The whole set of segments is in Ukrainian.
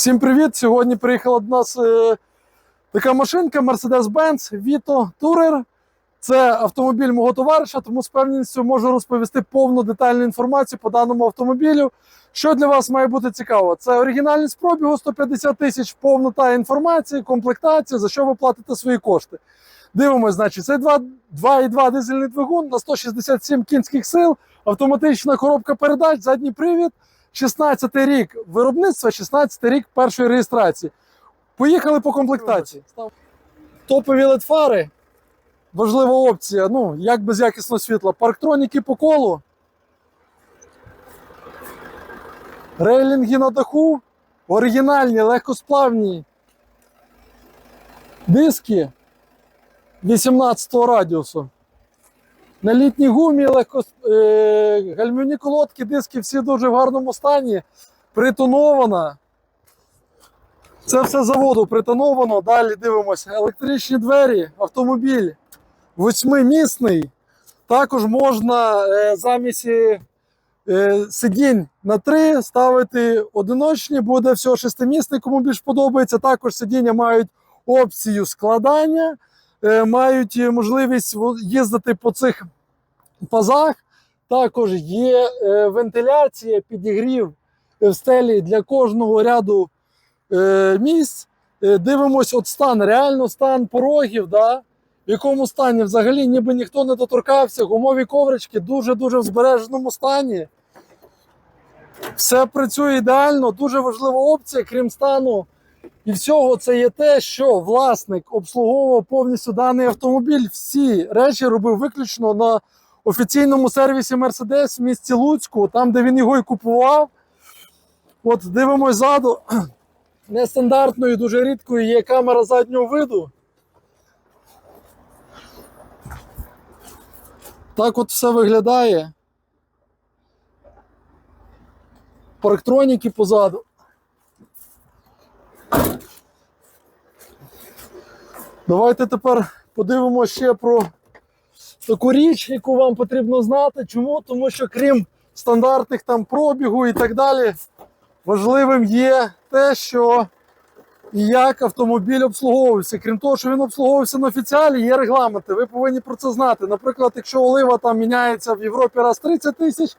Всім привіт! Сьогодні приїхала до нас е, така машинка Mercedes-Benz Vito Tourer. Це автомобіль мого товариша, тому з певністю можу розповісти повну детальну інформацію по даному автомобілю. Що для вас має бути цікаво? Це оригінальність пробігу 150 тисяч, повнота інформації, комплектація, за що ви платите свої кошти. Дивимось, значить, це 2,2 дизельний двигун на 167 кінських сил, автоматична коробка передач, задній привід. 16 рік виробництва, 16 рік першої реєстрації. Поїхали по комплектації. Топові LED-фари. Важлива опція. Ну, як без якісного світла. Парктроніки по колу. Рейлінги на даху. Оригінальні, легкосплавні. Диски 18 радіусу. На літній гумі легко е, гальмівні колодки, диски всі дуже в гарному стані. Притонована. Це все заводу притоновано. Далі дивимося. Електричні двері, автомобіль восьмимісний. Також можна е, замість е, сидінь на три ставити одиночні, буде всього шестимісний, кому більш подобається. Також сидіння мають опцію складання. Е, мають можливість їздити по цих пазах. Також є е, вентиляція, підігрів е, в стелі для кожного ряду е, місць. Е, Дивимось от стан, реально стан порогів, да? в якому стані взагалі ніби ніхто не доторкався. Гумові коврички дуже-дуже в збереженому стані. Все працює ідеально, дуже важлива опція, крім стану і всього, це є те, що власник обслуговував повністю даний автомобіль. Всі речі робив виключно на офіційному сервісі Mercedes в місті Луцьку, там, де він його і купував. От дивимось ззаду. Нестандартною, дуже рідкою є камера заднього виду. Так от все виглядає. Парктроніки позаду. Давайте тепер подивимося ще про таку річ, яку вам потрібно знати. Чому? Тому що крім стандартних там пробігу і так далі, важливим є те, що як автомобіль обслуговувався. Крім того, що він обслуговувався на офіціалі, є регламенти. Ви повинні про це знати. Наприклад, якщо олива там міняється в Європі раз 30 тисяч,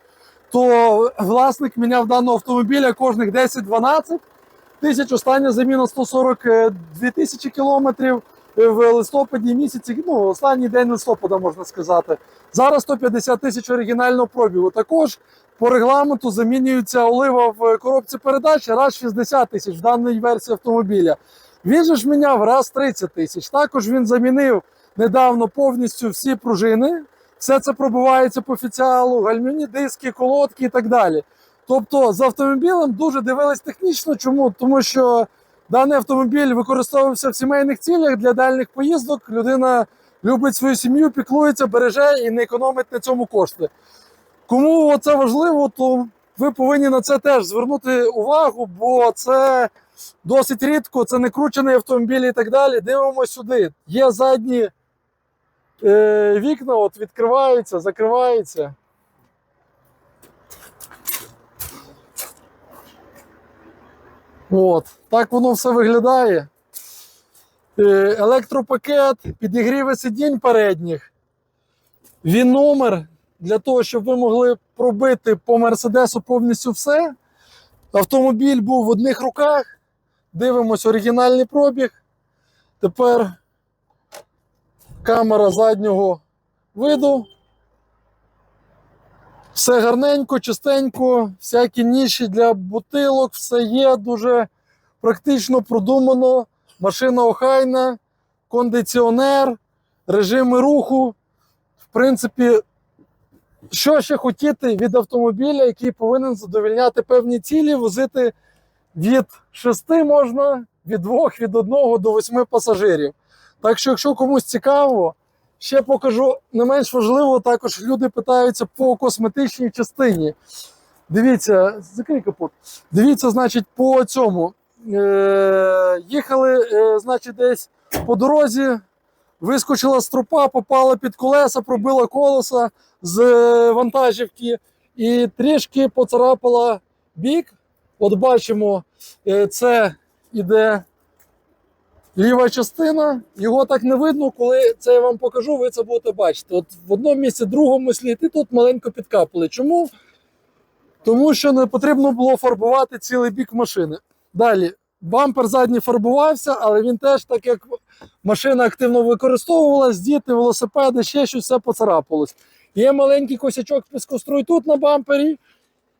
то власник міняв даного автомобіля кожних 10-12 тисяч. Остання заміна 142 тисячі кілометрів в листопаді місяці. Ну, останній день листопада можна сказати. Зараз 150 тисяч оригінального пробігу. Також по регламенту замінюється олива в коробці передач раз 60 тисяч в даній версії автомобіля. Він же ж міняв раз 30 тисяч. Також він замінив недавно повністю всі пружини. Все це пробувається по офіціалу, гальмівні диски, колодки і так далі. Тобто з автомобілем дуже дивились технічно. Чому? Тому що даний автомобіль використовувався в сімейних цілях для дальніх поїздок. Людина любить свою сім'ю, піклується, береже і не економить на цьому кошти. Кому це важливо, то ви повинні на це теж звернути увагу, бо це досить рідко, це не кручений автомобіль і так далі. Дивимося сюди. Є задні е, вікна, от відкриваються, закриваються. От, так воно все виглядає. Е, Електропакет, підігріви сидінь передніх. Він номер для того, щоб ви могли пробити по Мерседесу повністю все. Автомобіль був в одних руках. Дивимось оригінальний пробіг. Тепер камера заднього виду. Все гарненько, чистенько, всякі ніші для бутилок, все є дуже практично продумано. Машина охайна, кондиціонер, режими руху. В принципі, що ще хотіти від автомобіля, який повинен задовільняти певні цілі, возити від 6 можна, від 2, від 1 до 8 пасажирів. Так що, якщо комусь цікаво, ще покажу не менш важливо, також люди питаються по косметичній частині. Дивіться, закрий капот. Дивіться, значить, по цьому. Е, їхали, е, значить, десь по дорозі, вискочила стропа, попала під колеса, пробила колеса з е, вантажівки і трішки поцарапала бік От бачимо, е, це іде ліва частина. Його так не видно, коли це я вам покажу, ви це будете бачити. От в одному місці, другому слід, і тут маленько підкапали. Чому? Тому що не потрібно було фарбувати цілий бік машини. Далі, бампер задній фарбувався, але він теж, так як машина активно використовувалась, діти, велосипеди, ще щось все поцарапалось. Є маленький косячок піскоструй тут на бампері.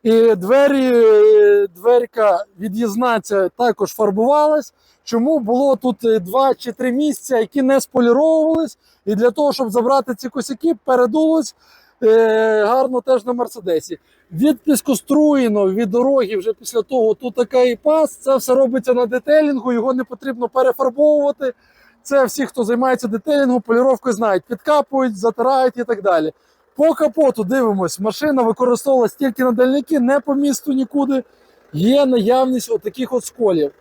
І двері, дверка від'їзна ця також фарбувалась. Чому було тут е, два чи три місця, які не споліровувались, і для того, щоб забрати ці косяки, передулось е, гарно теж на мерседесі. Від піскоструїно, від дороги, вже після того тут такий пас. Це все робиться на детелінгу, його не потрібно перефарбовувати. Це всі, хто займається детелінгом, поліровкою знають, підкапують, затирають і так далі. По капоту дивимось, машина використовувалась тільки на дальники, не по місту нікуди. Є наявність отаких от сколів.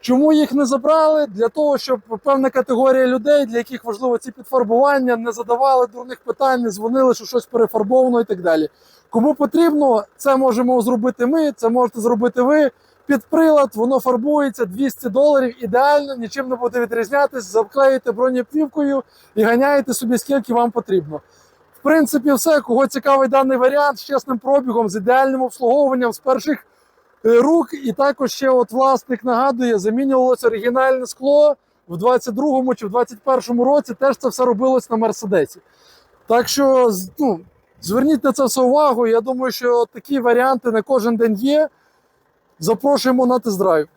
Чому їх не забрали? Для того, щоб певна категорія людей, для яких важливо ці підфарбування, не задавали дурних питань, не дзвонили, що щось перефарбовано і так далі. Кому потрібно, це можемо зробити ми, це можете зробити ви. Під прилад, воно фарбується 200 доларів, ідеально, нічим не буде відрізнятись, заклеїте бронеплівкою і ганяєте собі скільки вам потрібно. В принципі, все, кого цікавий даний варіант з чесним пробігом, з ідеальним обслуговуванням з перших е, рук. І також ще от власник нагадує, замінювалося оригінальне скло в 22-му чи в 21-му році. Теж це все робилось на Мерседесі. Так що ну, зверніть на це все увагу. Я думаю, що такі варіанти на кожен день є. Запрошуємо на тест-драйв.